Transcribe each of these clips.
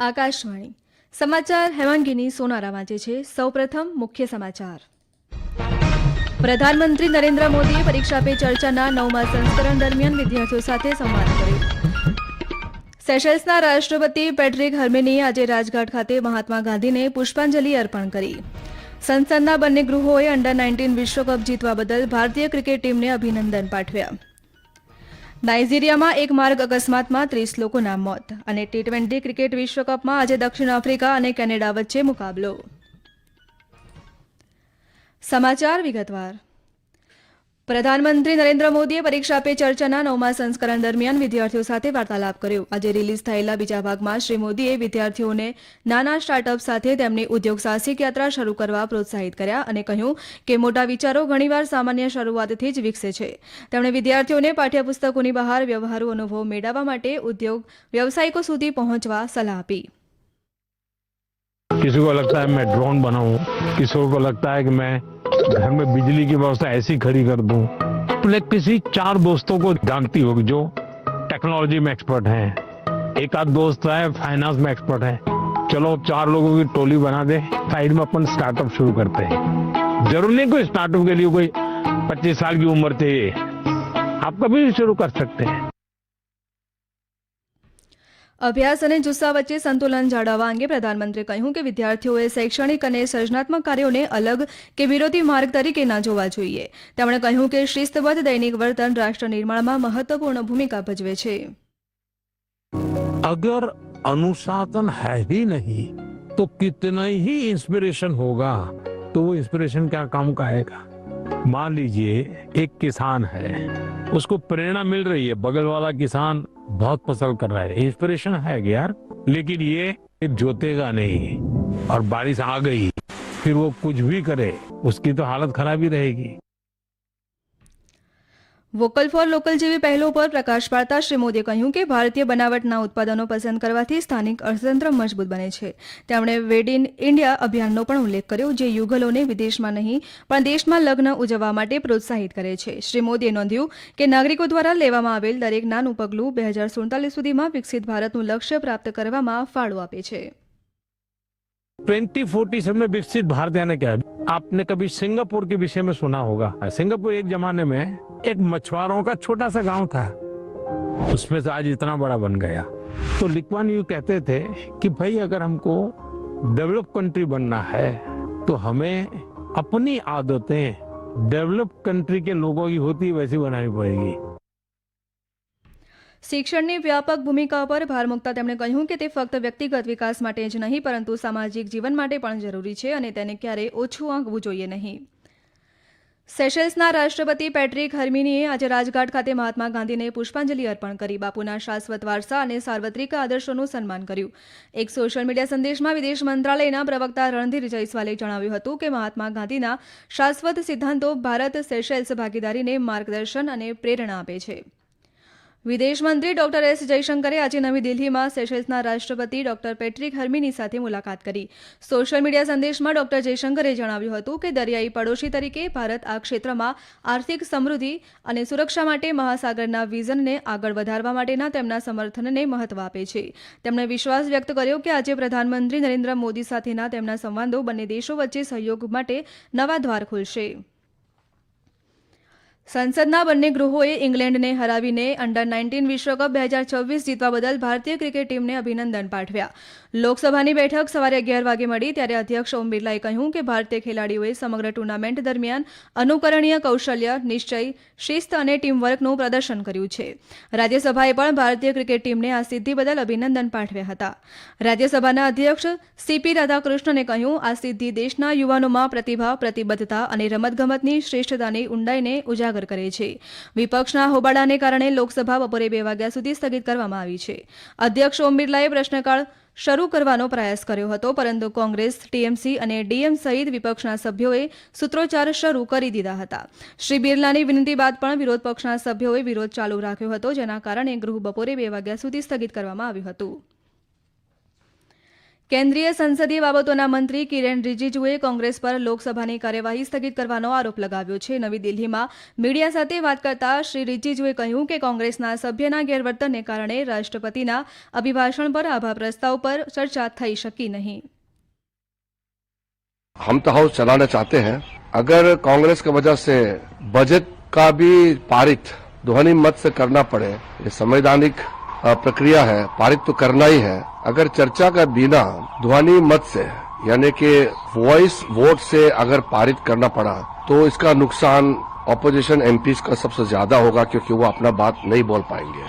આકાશવાણી. સમાચાર હેવાંગીની સોનારા વાંચે છે. સૌપ્રથમ મુખ્ય સમાચાર. પ્રધાનમંત્રી નરેન્દ્ર મોદીએ પરીક્ષા પે ચર્ચાના નવમા સંસ્કરણ દરમિયાન વિદ્યાર્થીઓ સાથે સંવાદ કર્યો. સેશલ્સના રાષ્ટ્રપતિ પેટ્રિક હર્મેનીએ આજે રાજઘાટ ખાતે મહાત્મા ગાંધીને પુષ્પાંજલિ અર્પણ કરી. સંસદના બંને ગૃહોએ અંડર નાઇન્ટીન વિશ્વકપ જીતવા બદલ ભારતીય ક્રિકેટ ટીમને અભિનંદન પાઠવ્યા. નાઇજીરિયામાં એક માર્ગ અકસ્માતમાં ત્રીસ લોકોના મોત અને ટી ટ્વેન્ટી ક્રિકેટ વિશ્વકપમાં આજે દક્ષિણ આફ્રિકા અને કેનેડા વચ્ચે મુકાબલો. સમાચાર વિગતવાર. પ્રધાનમંત્રી નરેન્દ્ર મોદીએ પરીક્ષા પે ચર્ચાના નવમા સંસ્કરણ દરમિયાન વિદ્યાર્થીઓ સાથે વાર્તાલાપ કર્યો આજે રિલીઝ થયેલા બીજા ભાગમાં શ્રી મોદીએ વિદ્યાર્થીઓને નાના સ્ટાર્ટઅપ સાથે તેમની ઉદ્યોગ સાહસિક યાત્રા શરૂ કરવા પ્રોત્સાહિત કર્યા અને કહ્યું કે મોટા વિચારો ઘણીવાર સામાન્ય શરૂઆતથી જ વિકસે છે તેમણે વિદ્યાર્થીઓને પાઠ્યપુસ્તકોની બહાર વ્યવહારુ અનુભવ મેળવવા માટે ઉદ્યોગ વ્યવસાયિકો સુધી પહોંચવા સલાહ આપી किसी को लगता है मैं ड्रोन बनाऊं किसी को लगता है कि मैं घर में बिजली की व्यवस्था ऐसी खड़ी कर दूँ। किसी चार दोस्तों को जानती होगी जो टेक्नोलॉजी में एक्सपर्ट हैं। एक आध दोस्त है फाइनेंस में एक्सपर्ट है। चलो चार लोगों की टोली बना दे साइड में अपन स्टार्टअप शुरू करते हैं। ज़रूर नहीं कोई स्टार्टअप के लिए कोई पच्चीस साल की उम्र चाहिए। आप कभी भी शुरू कर सकते हैं। અભ્યાસ અને જુસ્સા વચ્ચે સંતુલન જાળવવા અંગે પ્રધાનમંત્રીએ કહ્યું કે વિદ્યાર્થીઓએ શૈક્ષણિક અને સર્જનાત્મક કાર્યોને અલગ કે વિરોધી માર્ગ તરીકે ના જોવા જોઈએ તેમણે કહ્યું કે શિસ્તબદ્ધ દૈનિક વર્તન રાષ્ટ્ર નિર્માણમાં મહત્વપૂર્ણ ભૂમિકા ભજવે છે अगर अनुशासन है ही नहीं तो कितना ही इंस्पिरेशन होगा तो वो इंस्पिरेशन क्या काम का आएगा मान लीजिए एक किसान है उसको प्रेरणा मिल रही है बगल वाला किसान बहुत फसल कर रहा है इंस्पिरेशन है कि यार लेकिन ये जोतेगा नहीं और बारिश आ गई फिर वो कुछ भी करे उसकी तो हालत खराब ही रहेगी વોકલ ફોર લોકલ જેવી પહેલો પર પ્રકાશ પાડતા શ્રી મોદીએ કહ્યું કે ભારતીય બનાવટના ઉત્પાદનો પસંદ કરવાથી સ્થાનિક અર્થતંત્ર મજબૂત બને છે. તેમણે વેડ ઇન ઇન્ડિયા અભિયાનનો પણ ઉલ્લેખ કર્યો જે યુગલોને વિદેશમાં નહીં, પણ દેશમાં લગ્ન ઉજવવા માટે પ્રોત્સાહિત કરે છે. શ્રી મોદીએ નોંધ્યું કે નાગરિકો દ્વારા લેવામાં આવેલ દરેક નાનું પગલું બે હજાર સુડતાલીસ સુધીમાં વિકસિત ભારતનું લક્ષ્ય પ્રાપ્ત કરવામાં ફાળો આપે છે. ट्वेंटी फोर्टी में विकसित भारत यानी क्या? है आपने कभी सिंगापुर के विषय में सुना होगा। सिंगापुर एक जमाने में एक मछुआरों का छोटा सा गाँव था। उसमें से आज इतना बड़ा बन गया। तो लिक्वान यू कहते थे कि भाई, अगर हमको डेवलप कंट्री बनना है तो हमें अपनी आदतें डेवलप कंट्री के लोगों की होती वैसी बनानी पड़ेगी। શિક્ષણની વ્યાપક ભૂમિકા પર ભાર મૂકતા તેમણે કહ્યું કે તે ફક્ત વ્યક્તિગત વિકાસ માટે જ નહીં, પરંતુ સામાજિક જીવન માટે પણ જરૂરી છે અને તેને ક્યારેય ઓછું આંકવું જોઈએ નહીં. સેશલ્સના રાષ્ટ્રપતિ પેટ્રિક હર્મિનીએ આજે રાજઘાટ ખાતે મહાત્મા ગાંધીને પુષ્પાંજલિ અર્પણ કરી. બાપુના શાશ્વત વારસા અને સાર્વત્રિક આદર્શોનું સન્માન કર્યું. એક સોશિયલ મીડિયા સંદેશમાં વિદેશ મંત્રાલયના પ્રવક્તા રણધીર જયસ્વાલે જણાવ્યું હતું કે મહાત્મા ગાંધીના શાશ્વત સિદ્ધાંતો ભારત સેશેલ્સ ભાગીદારીને માર્ગદર્શન અને પ્રેરણા આપે છે. વિદેશ મંત્રી ડોક્ટર એસ જયશંકરે આજે નવી દિલ્હીમાં સેશેલ્સના રાષ્ટ્રપતિ ડોક્ટર પેટ્રિક હર્મિની સાથે મુલાકાત કરી. સોશિયલ મીડિયા સંદેશમાં ડોક્ટર જયશંકરે જણાવ્યું હતું કે દરિયાઈ પડોશી તરીકે ભારત આ ક્ષેત્રમાં આર્થિક સમૃદ્ધિ અને સુરક્ષા માટે મહાસાગરના વિઝનને આગળ વધારવા માટેના તેમના સમર્થનને મહત્વ આપે છે. તેમણે વિશ્વાસ વ્યક્ત કર્યો કે આજે પ્રધાનમંત્રી નરેન્દ્ર મોદી સાથેના તેમના સંવાદો બંને દેશો વચ્ચે સહયોગ માટે નવા દ્વાર ખોલશે. સંસદના બંને ગૃહોએ ઇંગ્લેન્ડને હરાવીને અંડર નાઇન્ટીન વિશ્વકપ બે હજાર છવ્વીસ જીતવા બદલ ભારતીય ક્રિકેટ ટીમને અભિનંદન પાઠવ્યા. લોકસભાની બેઠક સવારે અગિયાર વાગે મળી ત્યારે અધ્યક્ષ ઓમ બિરલાએ કહ્યું કે ભારતીય ખેલાડીઓએ સમગ્ર ટુર્નામેન્ટ દરમિયાન અનુકરણીય કૌશલ્ય, નિશ્ચય, શિસ્ત અને ટીમવર્કનું પ્રદર્શન કર્યું છે. રાજ્યસભાએ પણ ભારતીય ક્રિકેટ ટીમને આ સિદ્ધિ બદલ અભિનંદન પાઠવ્યા હતા. રાજ્યસભાના અધ્યક્ષ સીપી રાધાકૃષ્ણને કહ્યું, આ સિદ્ધિ દેશના યુવાનોમાં પ્રતિભા, પ્રતિબદ્ધતા અને રમતગમતની શ્રેષ્ઠતાની ઊંડાઈને ઉજાગર કરે છે. વિપક્ષના હોબાળાને કારણે લોકસભા બપોરે બે વાગ્યા સુધી સ્થગિત કરવામાં આવી છે. અધ્યક્ષ ઓમ બિરલાએ પ્રશ્નકાળ શરૂ કરવાનો પ્રયાસ કર્યો હતો, પરંતુ કોંગ્રેસ, ટીએમસી અને ડીએમ સહિત વિપક્ષના સભ્યોએ સૂત્રોચ્ચાર શરૂ કરી દીધા હતા. શ્રી બિરલાની વિનંતી બાદ પણ વિરોધ પક્ષના સભ્યોએ વિરોધ ચાલુ રાખ્યો હતો, જેના કારણે ગૃહ બપોરે બે વાગ્યા સુધી સ્થગિત કરવામાં આવ્યું હતું. કેન્દ્રીય સંસદીય બાબતોના મંત્રી કિરેન રિજિજુએ કોંગ્રેસ પર લોકસભાની કાર્યવાહી સ્થગિત કરવાનો આરોપ લગાવ્યો છે નવી દિલ્હીમાં મીડિયા સાથે વાત કરતા શ્રી રિજિજુએ કહ્યું કે કોંગ્રેસના સભ્યના ગેરવર્તનને કારણે રાષ્ટ્રપતિના અભિભાષણ પર આભા પ્રસ્તાવ પર ચર્ચા થઈ શકી નહીં हम तो हाउस चलाना चाहते हैं अगर कांग्रेस की वजह से बजट का भी पारित ध्वनि मत से करना पड़े ये संवैधानिक अ, प्रक्रिया है, पारित तो करना ही है। अगर चर्चा का बिना ध्वनि मत से, यानी कि वॉइस वोट से अगर पारित करना पड़ा तो इसका नुकसान ऑपोजिशन एमपीज का सबसे ज़्यादा होगा, क्योंकि वो अपना बात नहीं बोल पाएँगे।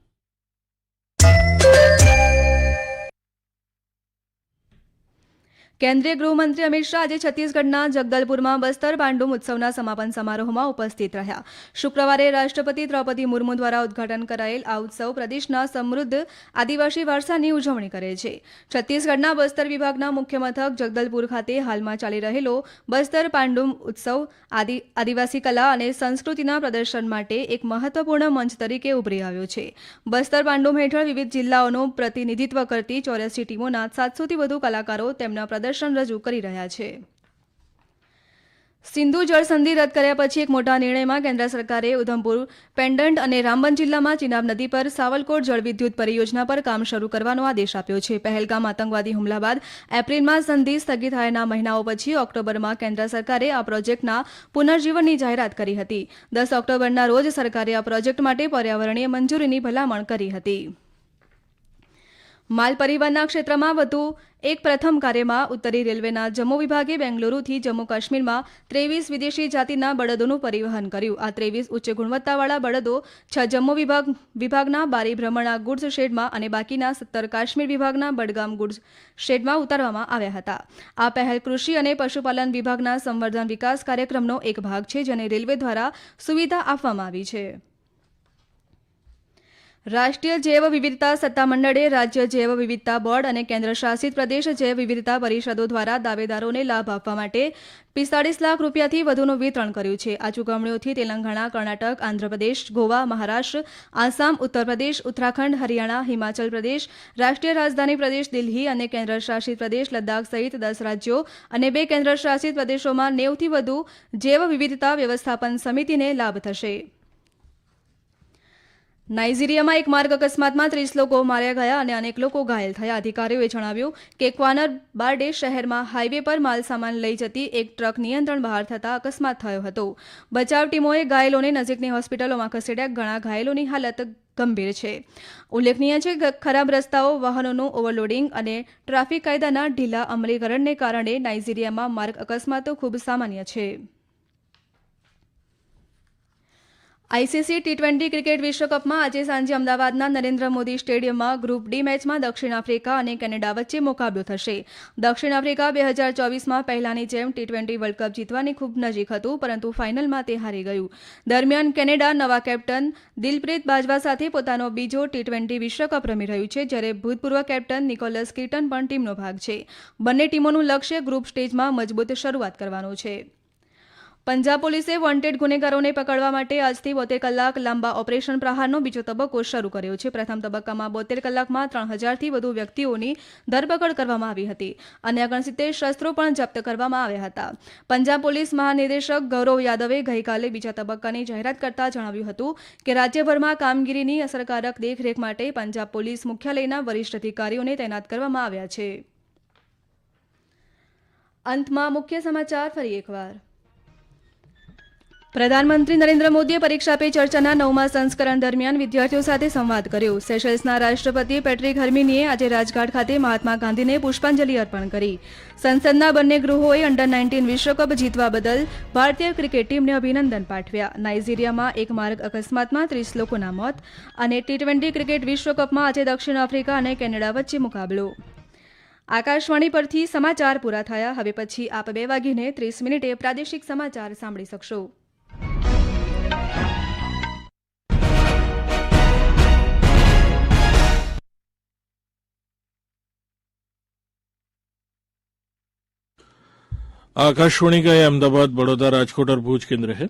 કેન્દ્રીય ગૃહમંત્રી અમિત શાહ આજે છત્તીસગઢના જગદલપુરમાં બસ્તર પાંડુમ ઉત્સવના સમાપન સમારોહમાં ઉપસ્થિત રહ્યા. શુક્રવારે રાષ્ટ્રપતિ દ્રૌપદી મુર્મુ દ્વારા ઉદ્ઘાટન કરાયેલ આ ઉત્સવ પ્રદેશના સમૃદ્ધ આદિવાસી વારસાની ઉજવણી કરે છે. છત્તીસગઢના બસ્તર વિભાગના મુખ્ય મથક જગદલપુર ખાતે હાલમાં ચાલી રહેલો બસ્તર પાંડુમ ઉત્સવ આદિ, આદિવાસી કલા અને સંસ્કૃતિના પ્રદર્શન માટે એક મહત્વપૂર્ણ મંચ તરીકે ઉભરી આવ્યો છે. બસ્તર પાંડુમ હેઠળ વિવિધ જિલ્લાઓનું પ્રતિનિધિત્વ કરતી ચોર્યાસી ટીમોના સાતસોથી વધુ કલાકારો તેમના પ્રદર્શન રજૂ કરી રહ્યા છે. સિંધુ જળ સંધિ રદ કર્યા પછી એક મોટા નિર્ણયમાં કેન્દ્ર સરકારે ઉધમપુર પેન્ડન્ટ અને રામબન જિલ્લામાં ચિનાબ નદી પર સાવલકોટ જળવિદ્યુત પરિયોજના પર કામ શરૂ કરવાનો આદેશ આપ્યો છે. પહેલગામ આતંકવાદી હુમલા બાદ એપ્રિલમાં સંધિ સ્થગિત થયાના મહિનાઓ પછી ઓક્ટોબરમાં કેન્દ્ર સરકારે આ પ્રોજેક્ટના પુનર્જીવનની જાહેરાત કરી હતી. દસ ઓક્ટોબરના રોજ સરકારે આ પ્રોજેક્ટ માટે પર્યાવરણીય મંજૂરીની ભલામણ કરી હતી. માલ પરિવહનના ક્ષેત્રમાં વધુ એક પ્રથમ કાર્યમાં ઉત્તરી રેલવેના જમ્મુ વિભાગે બેંગલુરુથી જમ્મુ કાશ્મીરમાં ત્રેવીસ વિદેશી જાતિના બળદોનું પરિવહન કર્યું. આ ત્રેવીસ ઉચ્ચ ગુણવત્તાવાળા બળદો છ જમ્મુ વિભાગ, વિભાગના બારી ભ્રમણા ગુડ્સ શેડમાં અને બાકીના સત્તર કાશ્મીર વિભાગના બડગામ ગુડ્સ શેડમાં ઉતારવામાં આવ્યા હતા. આ પહેલ કૃષિ અને પશુપાલન વિભાગના સંવર્ધન વિકાસ કાર્યક્રમનો એક ભાગ છે, જેને રેલવે દ્વારા સુવિધા આપવામાં આવી છે. રાષ્ટ્રીય જૈવ વિવિધતા સત્તામંડળે રાજ્ય જૈવ વિવિધતા બોર્ડ અને કેન્દ્ર શાસિત પ્રદેશ જૈવ વિવિધતા પરિષદો દ્વારા દાવેદારોને લાભ આપવા માટે પિસ્તાળીસ લાખ રૂપિયાથી વધુનું વિતરણ કર્યું છે. આ ચૂકવણીઓથી તેલંગાણા, કર્ણાટક, આંધ્રપ્રદેશ, ગોવા, મહારાષ્ટ્ર, આસામ ઉત્તર પ્રદેશ ઉત્તરાખંડ, હરિયાણા, હિમાચલ પ્રદેશ, રાષ્ટ્રીય રાજધાની પ્રદેશ દિલ્હી અને કેન્દ્ર શાસિત પ્રદેશ લદ્દાખ સહિત દસ રાજ્યો અને બે કેન્દ્ર શાસિત પ્રદેશોમાં નેવથી વધુ જૈવ વિવિધતા વ્યવસ્થાપન સમિતિને લાભ થશે. નાઇજીરિયામાં એક માર્ગ અકસ્માતમાં ત્રીસ લોકો માર્યા ગયા અને અનેક લોકો ઘાયલ થયા. અધિકારીઓએ જણાવ્યું કે ક્વાનર બાર્ડે શહેરમાં હાઈવે પર માલસામાન લઈ જતી એક ટ્રક નિયંત્રણ બહાર થતાં અકસ્માત થયો હતો. બચાવ ટીમોએ ઘાયલોને નજીકની હોસ્પિટલોમાં ખસેડ્યા. ઘણા ઘાયલોની હાલત ગંભીર છે. ઉલ્લેખનીય છે ખરાબ રસ્તાઓ, વાહનોનું ઓવરલોડિંગ અને ટ્રાફિક કાયદાના ઢીલા અમલીકરણને કારણે નાઇજીરિયામાં માર્ગ અકસ્માતો ખૂબ સામાન્ય છે. આઈસીસી ટી ટ્વેન્ટી ક્રિકેટ વિશ્વકપમાં આજે સાંજે અમદાવાદના નરેન્દ્ર મોદી સ્ટેડિયમમાં ગ્રુપ ડી મેચમાં દક્ષિણ આફ્રિકા અને કેનેડા વચ્ચે મુકાબલો થશે. દક્ષિણ આફ્રિકા બે હજાર ચોવીસમાં પહેલાની જેમ ટી ટ્વેન્ટી વર્લ્ડ કપ જીતવાની ખૂબ નજીક હતું, પરંતુ ફાઇનલમાં તે હારી ગયું. દરમિયાન કેનેડા નવા કેપ્ટન દિલપ્રીત બાજવા સાથે પોતાનો બીજો ટી ટ્વેન્ટી વિશ્વકપ રમી રહ્યું છે, જ્યારે ભૂતપૂર્વ કેપ્ટન નિકોલસ કિટન પણ ટીમનો ભાગ છે. બંને ટીમોનું લક્ષ્ય ગ્રુપ સ્ટેજમાં મજબૂત શરૂઆત કરવાનું છે. પંજાબ પોલીસે વોન્ટેડ ગુનેગારોને પકડવા માટે આજથી બોતેર કલાક લાંબા ઓપરેશન પ્રહારનો બીજો તબક્કો શરૂ કર્યો છે. પ્રથમ તબક્કામાં બોતેર કલાકમાં ત્રણ હજારથી વધુ વ્યક્તિઓની ધરપકડ કરવામાં આવી હતી અને ઓગણસિત્તેર શસ્ત્રો પણ જપ્ત કરવામાં આવ્યા હતા. પંજાબ પોલીસ મહાનિદેશક ગૌરવ યાદવે ગઈકાલે બીજા તબક્કાની જાહેરાત કરતા જણાવ્યું હતું કે, રાજ્યભરમાં કામગીરીની અસરકારક દેખરેખ માટે પંજાબ પોલીસ મુખ્યાલયના વરિષ્ઠ અધિકારીઓને તૈનાત કરવામાં આવ્યા છે. અંતમાં મુખ્ય સમાચાર ફરી એકવાર. પ્રધાનમંત્રી નરેન્દ્ર મોદીએ પરીક્ષા પે ચર્ચાના નવમા સંસ્કરણ દરમિયાન વિદ્યાર્થીઓ સાથે સંવાદ કર્યો. સેશલ્સના રાષ્ટ્રપતિ પેટ્રિક હર્મિનીએ આજે રાજઘાટ ખાતે મહાત્મા ગાંધીને પુષ્પાંજલિ અર્પણ કરી. સંસદના બંને ગૃહોએ અંડર નાઇન્ટીન વિશ્વકપ જીતવા બદલ ભારતીય ક્રિકેટ ટીમને અભિનંદન પાઠવ્યા. નાઇજીરિયામાં એક માર્ગ અકસ્માતમાં ત્રીસ લોકોના મોત અને ટી ટ્વેન્ટી ક્રિકેટ વિશ્વકપમાં આજે દક્ષિણ આફ્રિકા અને કેનેડા વચ્ચે મુકાબલો. આકાશવાણી પરથી સમાચાર પૂરા થયા. હવે પછી આપ બે વાગીને ત્રીસ મિનિટે પ્રાદેશિક સમાચાર સાંભળી શકશો. आकाशवाणी का ये अहमदाबाद बड़ौदा राजकोट और भूज केंद्र है